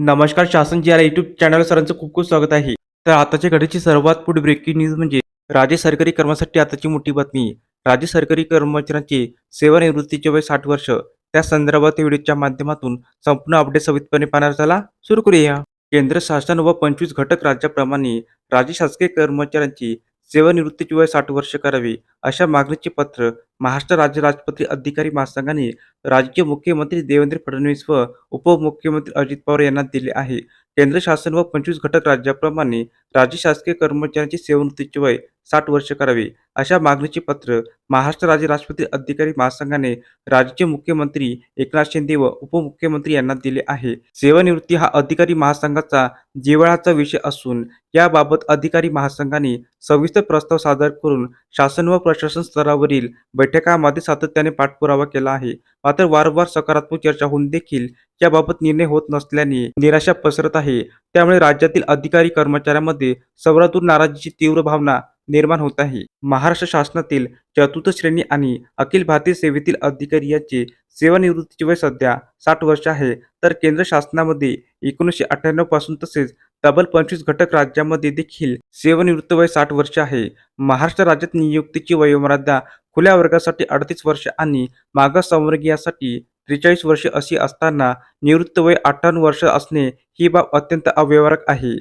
नमस्कार शासन जी R YouTube channel सरांचं खूप खूप स्वागत आहे. तर आताच्या घडीची सर्वात पुढे ब्रेकिंग न्यूज म्हणजे राज्य सरकारी कर्मासाठी आताची मोठी बातमी. राज्य सरकारी कर्मचाऱ्यांची सेवानिवृत्तीचे वय साठ वर्ष. त्या संदर्भात व्हिडिओच्या माध्यमातून संपूर्ण अपडेट सविधपणे पाहणार चला सुरू करूया. केंद्र शासन व पंचवीस घटक राज्याप्रमाणे राज्य शासकीय कर्मचाऱ्यांची सेवानिवृत्तीचे वय साठ वर्ष करावे अशा मागणीचे पत्र महाराष्ट्र राज्य राजपत्रित अधिकारी महासंघाने राजकीय मुख्यमंत्री देवेंद्र फडणवीस व उपमुख्यमंत्री अजित पवार यांना दिले आहे. केंद्र शासन व पंचवीस घटक राज्याप्रमाणे राज्य शासकीय कर्मचाऱ्यांची सेवानिवृत्तीचे वय साठ वर्ष करावे. अशा मागणीचे पत्र महाराष्ट्र राज्य राजपत्रित अधिकारी महासंघाने राज्याचे मुख्यमंत्री एकनाथ शिंदे व उपमुख्यमंत्री यांना दिले आहे. सेवानिवृत्ती हा अधिकारी महासंघाचा जिव्हाळ्याचा विषय असून याबाबत अधिकारी महासंघाने सविस्तर प्रस्ताव सादर करून शासन व प्रशासन स्तरावरील बैठकांमध्ये सातत्याने पाठपुरावा केला आहे. मात्र वारंवार सकारात्मक चर्चा होऊन देखील याबाबत निर्णय होत नसल्याने निराशा पसरत आहे. त्यामुळे राज्यातील अधिकारी कर्मचाऱ्यांमध्ये सर्वातून नाराजीची तीव्र भावना निर्माण होत आहे. महाराष्ट्र शासनातील चतुर्थ श्रेणी आणि अखिल भारतीय सेवेतील अधिकारी यांचे सेवानिवृत्तीचे वय सध्या साठ वर्ष आहे. तर केंद्र शासनामध्ये एकोणीसशे अठ्ठ्याण्णवपासून तसेच तब्बल पंचवीस घटक राज्यामध्ये देखील सेवानिवृत्त वय साठ वर्ष आहे. महाराष्ट्र राज्यात नियुक्तीची वयोमर्यादा खुल्या वर्गासाठी अडतीस वर्ष आणि मागास संवर्गीयासाठी त्रेचाळीस वर्ष अशी असताना निवृत्त वय अठ्ठावन्न वर्ष असणे ही बाब अत्यंत अव्यवहारक आहे.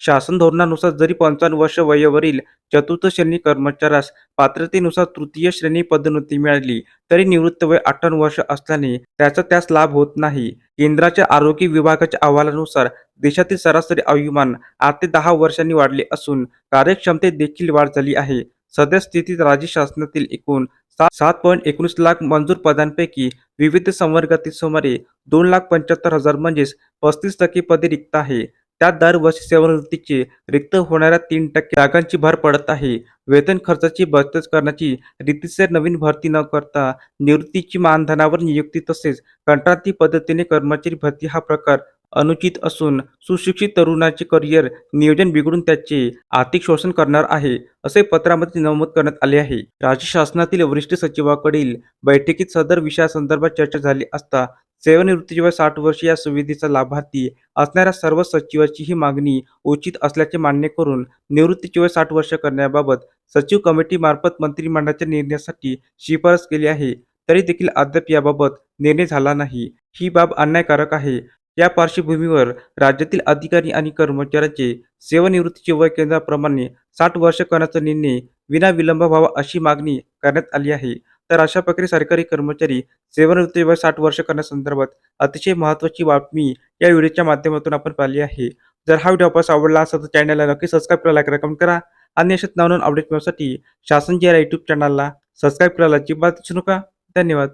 शासन धोरणानुसार जरी पंचावन्न वर्ष वयावरील चतुर्थ श्रेणी कर्मचाऱ्यास पात्रतेनुसार तृतीय श्रेणी पदोन्नती मिळाली तरी निवृत्त वय अठ्ठावन्न वर्ष असल्याने त्याचा त्यास लाभ होत नाही. केंद्राच्या आरोग्य विभागाच्या अहवालानुसार देशातील सरासरी आयुमान आठ ते दहा वर्षांनी वाढले असून कार्यक्षमतेत देखील वाढ झाली आहे. सध्या स्थितीत राज्य शासनातील एकूण सात सात पॉईंट एकोणीस लाख मंजूर पदांपैकी विविध संवर्गातील सुमारे दोन लाख पंच्याहत्तर हजार म्हणजेच पस्तीस टक्के पदे रिक्त आहे. त्यात दरवर्षी सेवानिवृत्तीचे रिक्त होणाऱ्या तीन टक्के जागांची भर पडत आहे. वेतन खर्चाची बचत करण्याची रीतीसर नवीन भरती न करता निवृत्तीची मानधनावर नियुक्ती तसेच कंत्राटी पद्धतीने कर्मचारी भरती हा प्रकार अनुचित असून सुशिक्षित तरुणाचे करिअर नियोजन बिघडून त्याचे आर्थिक शोषण करणार आहे असे पत्रामध्ये नमूद करण्यात आले आहे. राज्य शासनातील वरिष्ठ सचिवाकडील बैठकीत सदर विषयासंदर्भात चर्चा झाली असता सेवानिवृत्तीशिवाय वय साठ वर्ष या सुविधेचा लाभार्थी असणाऱ्या सर्व सचिवाची ही मागणी उचित असल्याचे मान्य करून निवृत्तीशिवाय वय साठ वर्ष करण्याबाबत सचिव कमिटीमार्फत मंत्रिमंडळाच्या निर्णयासाठी शिफारस केली आहे तरी देखील अद्याप याबाबत निर्णय झाला नाही. ही बाब अन्यायकारक आहे या पार्श्वभूमीवर राज्यातील अधिकारी आणि कर्मचाऱ्यांचे सेवानिवृत्तीचे वय केंद्राप्रमाणे साठ वर्ष करण्याचा निर्णय विनाविलंब व्हावा अशी मागणी करण्यात आली आहे. तर अशा प्रकारे सरकारी कर्मचारी सेवानिवृत्ती वय साठ वर्ष करण्यासंदर्भात अतिशय महत्त्वाची बातमी या व्हिडिओच्या माध्यमातून आपण पाहिली आहे. जर हा व्हिडिओ आपल्यास आवडला असेल तर चॅनलला नक्की सबस्क्राईब करा लाईक कमेंट करा आणि अशाच नवनवीन अपडेट मिळवण्यासाठी शासन जी यूट्यूब चॅनलला सबस्क्राईब करायला अजिबात विसरू नका. धन्यवाद.